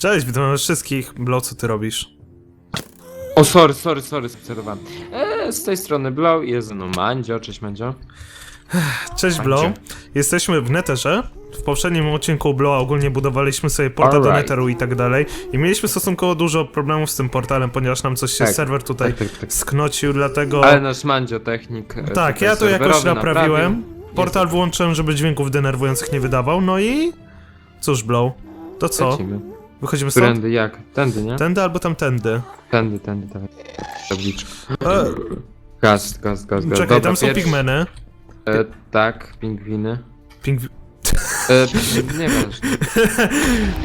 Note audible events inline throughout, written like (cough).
Cześć, witam wszystkich. Blo, co ty robisz? O, sorry, sorry, sorry, sterowałem. Eee, z tej strony Blow i jest ze mną Mandzio, cześć Mandzio. Cześć, Blo. Macie. Jesteśmy w Netherze. W poprzednim odcinku Blo ogólnie budowaliśmy sobie portal do Alright. Netheru i tak dalej. I mieliśmy stosunkowo dużo problemów z tym portalem, ponieważ nam coś się Tak, serwer tutaj tak, tak, tak. sknocił, dlatego... Ale nasz Mandzio, technik. e, tak, tutaj ja to jakoś serwerowy naprawiłem. naprawił. Portal włączyłem, żeby dźwięków denerwujących nie wydawał, no i... Cóż, Blow, to co? Lecimy. Wychodzimy stąd? Którędy, jak? Tędy, nie? Tędy albo tamtędy? Tędy, tędy, dawaj. Tabliczka. E, Gaz, gaz, gaz, gaz. czekaj, Dobra, tam są pierwszy- pigmeny. E, tak, pingwiny. Pingwi... E, (laughs) nie wiem,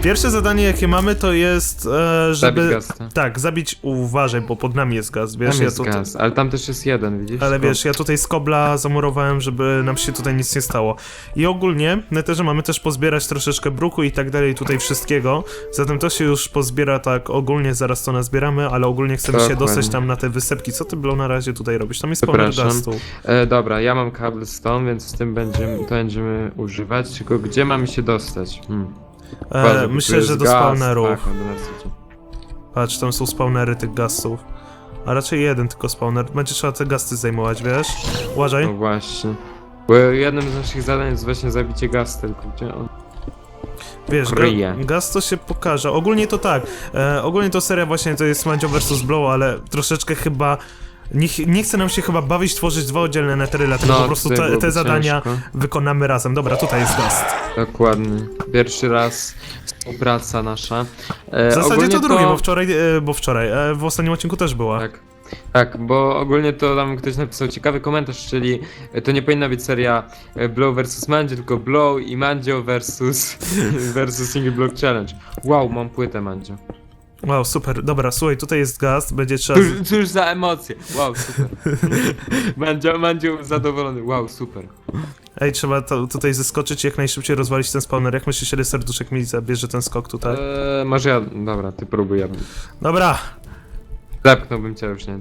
Pierwsze zadanie, jakie mamy, to jest, e, zabić żeby... gaz, tak. Tak, zabić, uważaj, bo pod nami jest gaz, wiesz, Tam ja jest tutaj... gaz, ale tam też jest jeden, widzisz? Ale wiesz, ja tutaj z kobla zamurowałem, żeby nam się tutaj nic nie stało. I ogólnie, na Netherze mamy też pozbierać troszeczkę bruku i tak dalej, tutaj wszystkiego. Zatem to się już pozbiera tak ogólnie, zaraz to nazbieramy, ale ogólnie chcemy się Dokładnie. dostać tam na te wysepki. Co ty, Blow, na razie tutaj robisz? Tam jest spawner Przepraszam. gastu. E, dobra, ja mam cobblestone, więc z tym będziemy, to będziemy używać, tylko gdzie mamy się dostać? Hmm. E, tu myślę, jest że do gaz, spawnerów. Tak, nas idzie. Patrz, tam są spawnery tych gastów. A raczej jeden tylko spawner. Będzie trzeba te gasty zajmować, wiesz? Uważaj. No właśnie. Bo jednym z naszych zadań jest właśnie zabicie gaz, tylko gdzie on? Wiesz, Kryje. ga, gaz to się pokaże. Ogólnie to tak. E, ogólnie to seria właśnie to jest Mandzio vs. Blow, ale troszeczkę chyba. Nie, ch- nie chce nam się chyba bawić tworzyć dwa oddzielne netery, dlatego po prostu tutaj te, byłoby te zadania ciężko. wykonamy razem. Dobra, tutaj jest gaz. Dokładnie. Pierwszy raz współpraca nasza. E, W zasadzie ogólnie to drugi, bo wczoraj, e, bo wczoraj, e, w ostatnim odcinku też była. Tak. Tak, bo ogólnie to tam ktoś napisał ciekawy komentarz, czyli e, to nie powinna być seria e, Blow vs Mandzio, tylko Blow i Mandzio versus, (laughs) versus Single Block Challenge. Wow, mam płytę Mandzio. Wow, super. Dobra, słuchaj, tutaj jest gaz, będzie trzeba... Cóż, cóż za emocje. Wow, super. (laughs) Mandzio, Mandzio zadowolony. Wow, super. Ej, trzeba to, tutaj zeskoczyć i jak najszybciej rozwalić ten spawner. Jak myślisz, ile serduszek mi zabierze ten skok tutaj? Eee, może ja, dobra, ty próbuj, ja bym. Dobra, Zepchnąłbym cię już, nie?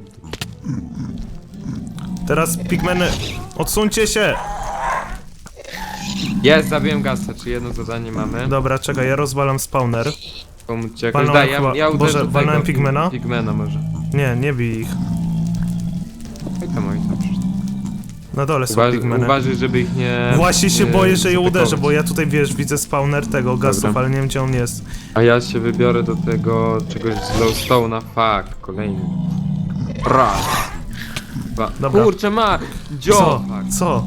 teraz pigmeny, odsuńcie się! Jest, zabiłem gasa, czy jedno zadanie mamy? Dobra, czekaj, ja rozwalam spawner. Pomóc ci jakoś. Walnąłem Daj, ja, chyba- ja uderzę Boże, tego walnąłem pigmena? Pigmena może. Nie, nie bij ich. Oj tam, oj tam. Na dole są Uważ, pigmeny. uważaj, żeby ich nie... Właśnie się nie boję, że je zaatakować. uderzę, bo ja tutaj, wiesz, widzę spawner tego gastów, Dobra. ale nie wiem, gdzie on jest. A ja się wybiorę do tego czegoś z glowstone'a, fuck, kolejny. Raz. Dwa. Dobra. Kurczę ma! Dzio! Co? Fuck. Co?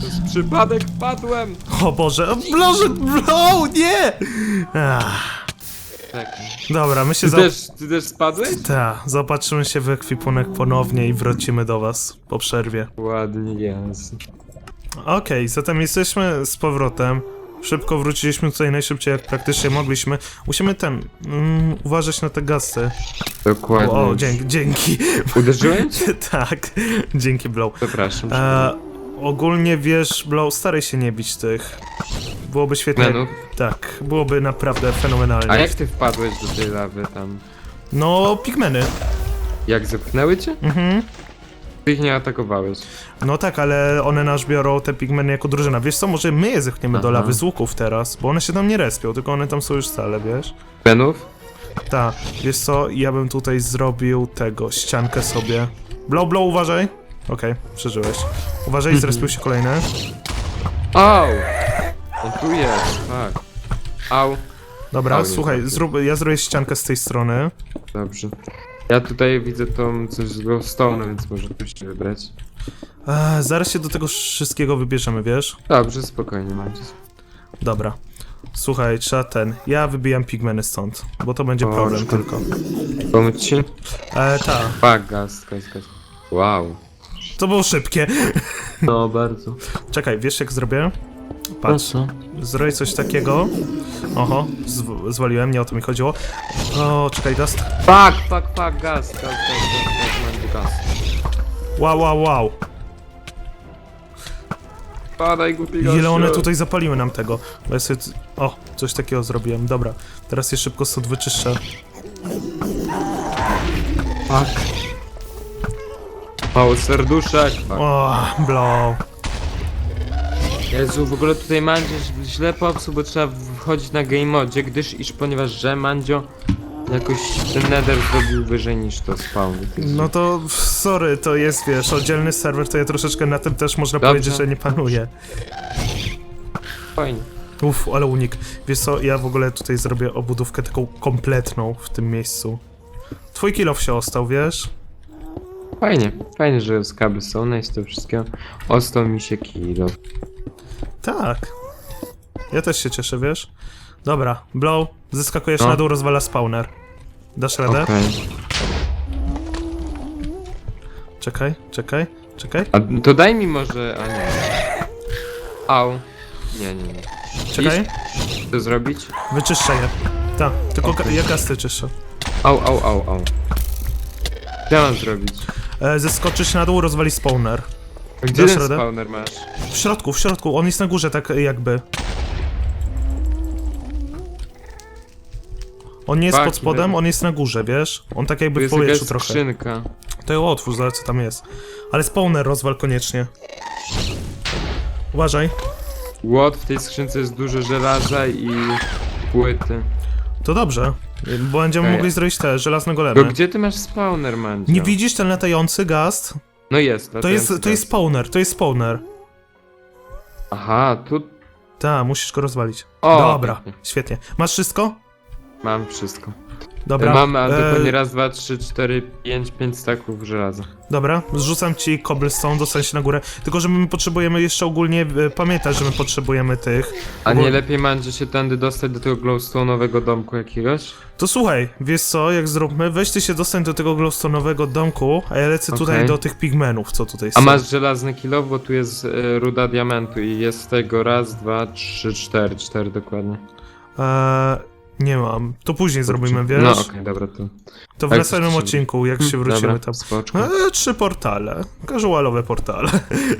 To jest przypadek, wpadłem! O Boże, o, Boże, blow, nie! Ach, Czekaj. dobra, my się Ty za... też, ty też spadłeś? Ta, zaopatrzymy się w ekwipunek ponownie i wrócimy do was po przerwie. Ładnie jest. Okej, zatem jesteśmy z powrotem. Szybko wróciliśmy tutaj najszybciej jak praktycznie mogliśmy. Musimy ten, mm, uważać na te gasy. Dokładnie. O, o dzięki, dzięki. Uderzyłem cię? (laughs) tak, dzięki Blow. Przepraszam. E, ogólnie wiesz, Blow, staraj się nie bić tych. Byłoby świetnie. Menów. Tak, byłoby naprawdę fenomenalnie. A jak ty wpadłeś do tej lawy tam? No, pigmeny. Jak zepchnęły cię? Mhm. Ty ich nie atakowałeś. No tak, ale one nas biorą te pigmeny jako drużyna. Wiesz co, może my je zepchniemy do Aha. lawy z łuków teraz, bo one się tam nie respią, tylko one tam są już stale, wiesz? Menów? Tak, wiesz co, ja bym tutaj zrobił tego, ściankę sobie. Blow, blow, uważaj. Okej, przeżyłeś. Uważaj, zrespił się kolejny. Au! On tu jest, tak. Au. Dobra, słuchaj, zrób, ja zrobię ściankę z tej strony. Dobrze. Ja tutaj widzę tą coś z glowstone, więc może tu się wybrać. Eee, zaraz się do tego wszystkiego wybierzemy, wiesz? Dobrze, spokojnie, mam cię. Dobra. Słuchaj, trzeba ten. Ja wybijam pigmeny stąd, bo to będzie O, problem szkoda. tylko. Pomóc ci? Eee, tak. Fuck, gaz, gaz, gaz. Wow. To było szybkie. No, bardzo. Czekaj, wiesz jak zrobię? Patrz, co? zrobię coś takiego. Oho, zw- zwaliłem, nie o to mi chodziło. O, czekaj, gast. Fuck, fuck, fuck, gaz, gaz, gaz, gaz, gaz, gaz. Wow, wow, wow. Padaj, głupi gościu. Ile one tutaj zapaliły nam tego? Bo ja sobie... O, coś takiego zrobiłem, dobra. Teraz je szybko stąd wyczyszczę. Fuck. Mało serduszek. Fuck. O, blow. Jezu, w ogóle tutaj Mandzio źle popsuł, bo trzeba wchodzić na game modzie, gdyż iż ponieważ że Mandzio jakoś ten nether zrobił wyżej niż to spawn. No to sorry, to jest, wiesz, oddzielny serwer, to ja troszeczkę na tym też można Dobrze. powiedzieć, że nie panuję. Fajnie. Uff, ale unik. Wiesz co, ja w ogóle tutaj zrobię obudówkę taką kompletną w tym miejscu. Twój kilof się ostał, wiesz? Fajnie, fajnie, że skaby są, no i z tego wszystkiego ostał mi się kilo. Tak. Ja też się cieszę, wiesz? Dobra, Blow, zyskakujesz No. na dół, rozwala spawner. Dasz radę? Okej. Czekaj, czekaj, czekaj, A to daj mi może... A nie. Au. Nie, nie, nie. czekaj. Iść? Co zrobić? Wyczyszczę je. Tak, tylko okay. ja kasty czyszczę. Au, au, au, au. Co ja mam zrobić? E, zeskoczysz na dół, rozwali spawner. Gdzie Dasz ten radę? spawner masz? W środku, w środku, on jest na górze, tak jakby. On nie jest Fuck, pod spodem, on jest na górze, wiesz? On tak Tu jakby w jest jakaś powietrzu trochę. skrzynka. To ją otwórz, zobacz co tam jest. Ale spawner rozwal koniecznie. Uważaj. Łot, w tej skrzynce jest dużo żelaza i płyty. To dobrze, bo będziemy Ej. mogli zrobić te żelazne golemy. gdzie ty masz spawner, Mandzio? Nie widzisz ten latający gast? No jest, To jest, to jest spawner, to jest spawner. Aha, tu... Ta, musisz go rozwalić. O, Dobra, świetnie. Masz wszystko? Mam wszystko. Dobra. Mam a e, dokładnie raz, dwa, trzy, cztery, pięć, pięć staków żelaza. Dobra, zrzucam ci cobblestone, dostań się na górę. Tylko, że my potrzebujemy jeszcze ogólnie, e, pamiętaj, że my potrzebujemy tych. A nie lepiej Mandzio się tędy dostać do tego glowstone'owego domku jakiegoś? To słuchaj, wiesz co, jak zróbmy, weź ty się dostań do tego glowstone'owego domku, a ja lecę tutaj Okej. do tych pigmenów, co tutaj A są. masz żelazny kilo, bo tu jest e, ruda diamentu i jest tego raz, dwa, trzy, cztery, cztery dokładnie. Eee, nie mam. To później zrobimy, wiesz? No okej, dobra, to... To w tak, następnym odcinku, jak się wrócimy Dobra, tam. spoczko. Eee, trzy portale. Casualowe portale.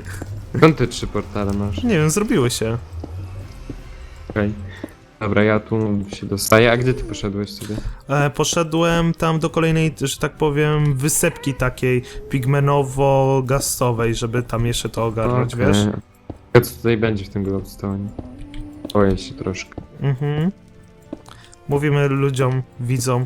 (laughs) Skąd te trzy portale masz? Nie wiem, zrobiły się. Okej. Dobra, ja tu się dostaję. A gdzie ty poszedłeś sobie? E, poszedłem tam do kolejnej, że tak powiem, wysepki takiej pigmenowo-gastowej, żeby tam jeszcze to ogarnąć, Okej. wiesz? A co tutaj będzie w tym glowstone? Boję się troszkę. Mhm. Mówimy ludziom, widzom,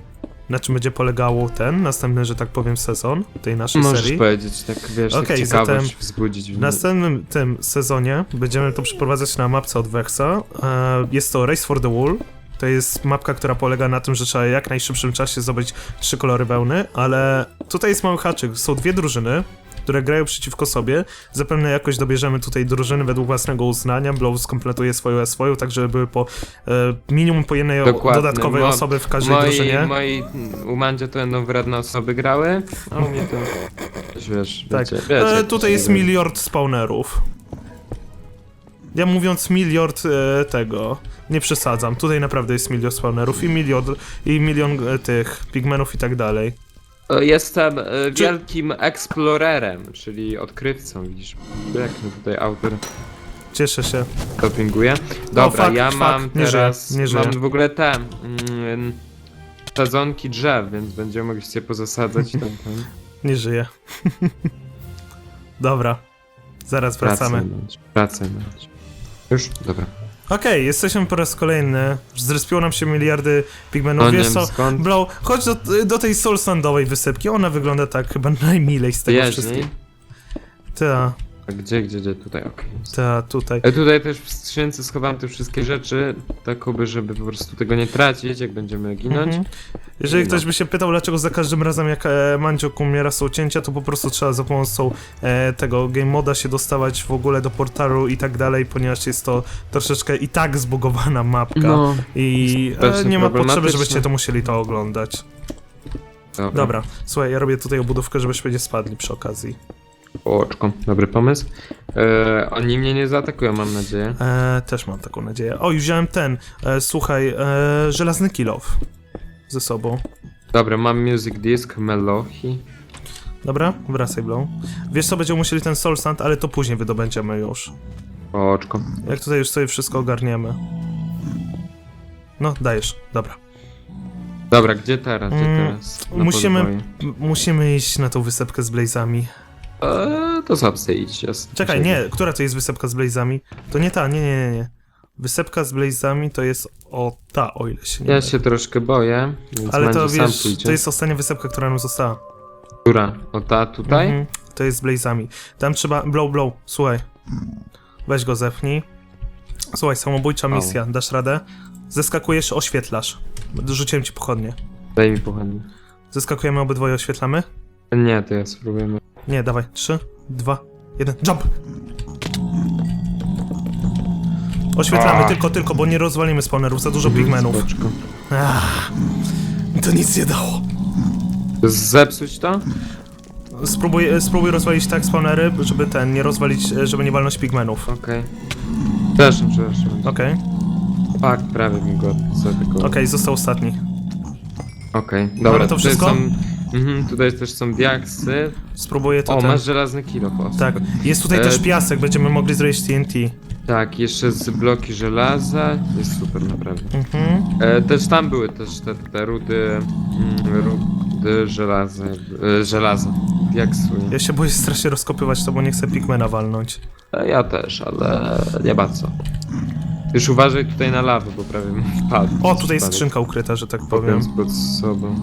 na czym będzie polegało ten następny, że tak powiem, sezon tej naszej Możesz serii. powiedzieć, tak wiesz, tak Okej, ciekawość zatem wzbudzić. W następnym tym sezonie będziemy to przeprowadzać na mapce od Vexa. E, Jest to Race for the Wool. To jest mapka, która polega na tym, że trzeba jak najszybszym czasie zdobyć trzy kolory wełny, ale tutaj jest mały haczyk. Są dwie drużyny, które grają przeciwko sobie. Zapewne jakoś dobierzemy tutaj drużyny według własnego uznania. Blow skompletuje swoją swoją, tak żeby były po e, minimum po jednej Dokładnie. dodatkowej Mo- osoby w każdej moi, drużynie. moi u Mandzia to będą wredne osoby grały, a u mnie to... Wiesz, Tak. wiecie, wiecie, E, jak to tutaj jest miliard spawnerów. Ja mówiąc miliard e, tego, nie przesadzam. Tutaj naprawdę jest milion spawnerów i milion, i milion e, tych pigmenów i tak dalej. E, Jestem e, wielkim eksplorerem, czyli odkrywcą, widzisz. Piękny tutaj autor Cieszę się. dopinguje. Dobra, fuck, ja fuck, mam nie żyję, teraz... nie żyję. mam w ogóle te... Mm, sadzonki drzew, więc będziemy mogli się pozasadzać tam, tam. (laughs) Nie żyję. (laughs) Dobra. Zaraz wracamy. Mandzio. Już? Dobra. Okej, jesteśmy po raz kolejny. Zrespiło nam się miliardy pigmenów. No Wiesz co? skąd. Blow, chodź do, do tej Soul Sandowej wysepki. Ona wygląda tak chyba najmilej z tego wszystkiego. Ta, A Gdzie, gdzie, gdzie? Tutaj, okej. ta, tutaj. Tutaj też w skrzynce schowałem te wszystkie rzeczy, tak aby, żeby po prostu tego nie tracić, jak będziemy ginąć. Mhm. Jeżeli No. ktoś by się pytał, dlaczego za każdym razem jak e, Mandzio umiera są cięcia, to po prostu trzeba za pomocą e, tego game moda się dostawać w ogóle do portalu i tak dalej, ponieważ jest to troszeczkę i tak zbugowana mapka No, i e, strasznie nie ma potrzeby, problematyczne. żebyście to musieli to oglądać. dobra. Dobra, słuchaj, ja robię tutaj obudówkę, żebyśmy nie spadli przy okazji. Oczko, dobry pomysł. E, oni mnie nie zaatakują, mam nadzieję. E, też mam taką nadzieję. O, już wziąłem ten, e, słuchaj, e, żelazny kilof ze sobą. Dobra, mam music disc, melohi. Dobra, wracaj, Blow. Wiesz co, będziemy musieli ten soul sand, ale to później wydobędziemy już. Oczko. Jak tutaj już sobie wszystko ogarniemy. No, dajesz, dobra. Dobra, gdzie teraz? Gdzie Mm, teraz? Na musimy- musimy iść na tą wysepkę z blazami. E, to sobie idź. Czekaj, nie, która to jest wysepka z blazami? To nie ta, nie, nie, nie, nie. Wysepka z blazami to jest o ta, o ile się nie Ja mylę. się troszkę boję, więc Ale to sam wiesz, pójdzie. to jest ostatnia wysepka, która nam została. Która? O ta tutaj? Mhm, to jest z blazami. Tam trzeba, blow, blow, słuchaj. Weź go zepnij. Słuchaj, samobójcza Au. misja, dasz radę? Zeskakujesz, oświetlasz. Rzuciłem ci pochodnie. Daj mi pochodnie. Zeskakujemy obydwoje, oświetlamy? Nie, to ja spróbujemy. Nie, dawaj. Trzy, dwa, jeden, jump! Oświetlamy, A. tylko, tylko, bo nie rozwalimy spawnerów, za dużo pigmenów. Spoczko. Ach, to nic nie dało. Zepsuć to? Spróbuj, e, spróbuj rozwalić tak spawnery, żeby ten, nie rozwalić, e, żeby nie walnąć pigmenów. Okej. Przepraszam, przepraszam. Okej, Fak, prawie mi go zaatakował. okej, został ostatni. Okej, dobra. To wszystko? Są, mhm, tutaj też są diaksy. Spróbuję to O, ten... masz żelazny kilo, po Tak, jest tutaj E, też piasek, będziemy mogli zrobić TNT. Tak, jeszcze z bloki żelaza. Jest super, naprawdę. Mhm. E, też tam były też te, te rudy, mm, rudy żelaza, e, żelaza, diaksu. Ja się boję strasznie rozkopywać to, bo nie chcę pigmena walnąć. E, Ja też, ale nie bardzo. Już uważaj tutaj na lawę, bo prawie mi wpadł. O, tutaj jest skrzynka ukryta, że tak powiem. Powiedz pod sobą.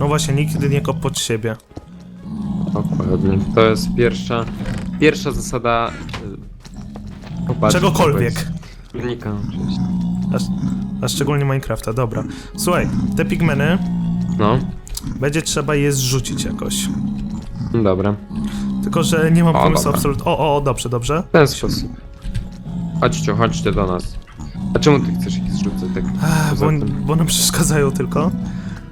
No właśnie, nigdy nie kop pod siebie. Dokładnie. To jest pierwsza, pierwsza zasada. y, popatrzeć Czegokolwiek. wobec oczywiście. A, a szczególnie Minecrafta, dobra. Słuchaj, te pigmeny No, będzie trzeba je zrzucić jakoś. dobra. Tylko, że nie mam O, pomysłu dobra. absolutnie. O, o, dobrze, dobrze. W ten sposób. Chodźcie, chodźcie do nas. A czemu ty chcesz ich zrzucać tak? Ach, poza bo, tym? bo nam przeszkadzają tylko.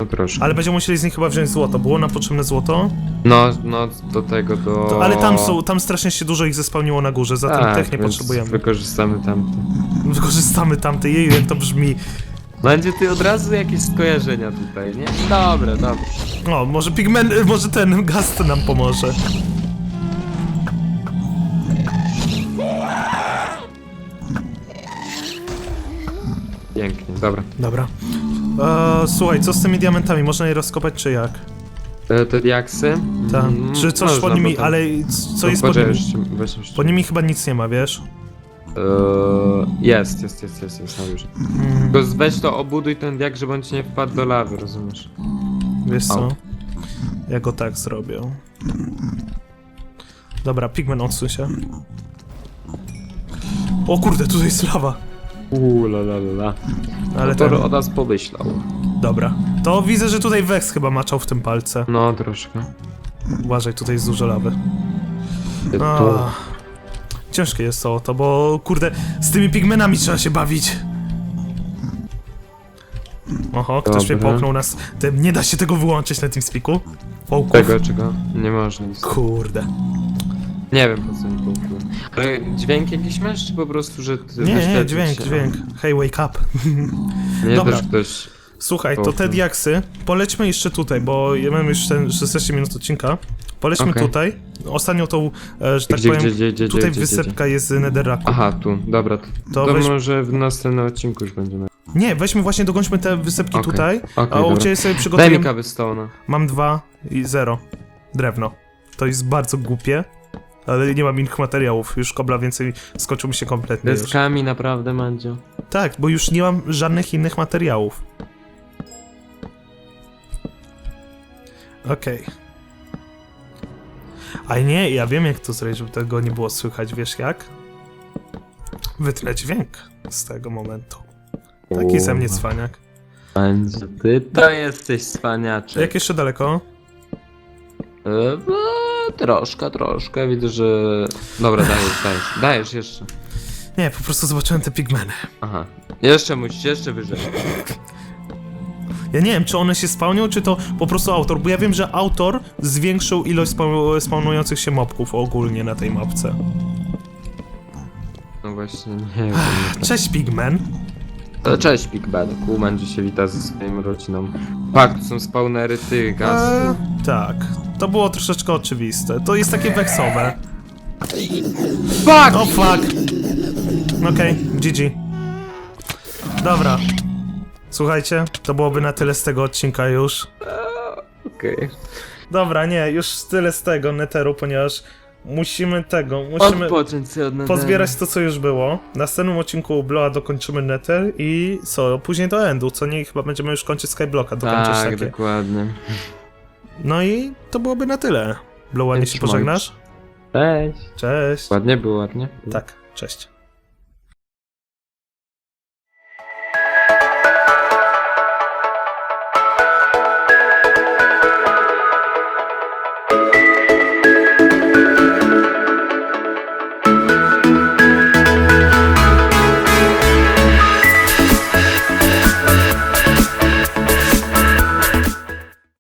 No proszę. Ale będziemy musieli z nich chyba wziąć złoto. Było nam potrzebne złoto. No, no do tego, do... To, ale tam są, tam strasznie się dużo ich zespełniło na górze, zatem tak, tych nie więc potrzebujemy. wykorzystamy tamto. Wykorzystamy tamte, jeju, jak to brzmi. Będzie ty od razu jakieś skojarzenia tutaj, nie? Dobra, dobra. O, może pigmen, może ten gast nam pomoże. Pięknie, dobra. Dobra. E, słuchaj, co z tymi diamentami? Można je rozkopać, czy jak? E, te diaksy? Tak. Mm, Czy coś można pod nimi, potem. ale co No, jest pod poczekaj, nimi? jeszcze- weź jeszcze- Pod nimi chyba nic nie ma, wiesz? Eee, jest, jest, jest, jest, jest, górze. Mm, Tylko weź to, obuduj ten diak, żeby on ci nie wpadł do lawy, rozumiesz? wiesz co? Au. Ja go tak zrobię. Dobra, pigmen odsuń się. O kurde, tutaj jest lawa. Uuu, la la la la. Ale to ten, o nas pomyślał. dobra. To widzę, że tutaj Vex chyba maczał w tym palce. No, troszkę. Uważaj, tutaj jest dużo lawy. A, ciężkie jest to, to, bo kurde, z tymi pigmenami trzeba się bawić. Oho, ktoś mnie połknął nas. Tym nie da się tego wyłączyć na TeamSpeaku? Połków? Tego, czego? Nie można nic. Kurde. Nie wiem, po co mi połknął. Ale dźwięk jakiś masz, czy po prostu, że ty Nie, nie, dźwięk, się? dźwięk. Hey, wake up. (laughs) Nie, Dobra. też ktoś... Słuchaj, to te Okej. diaksy, polećmy jeszcze tutaj, bo ja mam już ten 16 minut odcinka. Polećmy Okej. tutaj. Ostatnią tą, e, że tak Gdzie, powiem, gdzie, gdzie, gdzie, tutaj gdzie, gdzie, wysepka jest z. Aha, tu, dobra. To, To to, weź- może w następnym odcinku już będziemy. Nie, weźmy właśnie, dokończmy te wysepki Okej. tutaj, a u dobra. ciebie sobie Daj mi przygotujemy... cobblestone'a. Mam dwa i zero. Drewno. To jest bardzo głupie, ale nie mam innych materiałów. Już kobla więcej skoczył mi się kompletnie już. Deskami naprawdę, Mandzio. Tak, bo już nie mam żadnych innych materiałów. Okej. A nie, ja wiem jak to zrobić, żeby tego nie było słychać, wiesz jak? Wytnę dźwięk z tego momentu. Taki ze mnie cwaniak. Mandzio, ty to jesteś cwaniaczek. Jak jeszcze daleko? E, no, troszkę, troszkę. Widzę, że... Dobra, dajesz, dajesz. Dajesz jeszcze. Nie, po prostu zobaczyłem te pigmeny. Aha. Jeszcze musisz, jeszcze wyżej. Ja nie wiem, czy one się spełnią, czy to po prostu autor, bo ja wiem, że autor zwiększył ilość speł- spawnujących się mobków ogólnie na tej mapce. No właśnie, nie wiem. Cześć Pigmen. Ale cześć, Big Bad. Mandzio się wita ze swoją rodziną. Pak, tu są spawnery tych gazów. Eee, tak, to było troszeczkę oczywiste. To jest takie weksowe. Fuck! O fuck! Okej, okay, GG. Dobra. Słuchajcie, to byłoby na tyle z tego odcinka już. Okej. Okay. Dobra, nie, już tyle z tego neteru, ponieważ musimy tego, musimy pozbierać to, co już było. Na następnym odcinku Bloa dokończymy Nether i co, później do Endu, co nie? Chyba będziemy już kończyć Skyblocka, dokończyć tak, takie. dokładnie. No i to byłoby na tyle. Blow, ładnie się pożegnasz? Cześć. Cześć. Ładnie było, ładnie. Tak, cześć.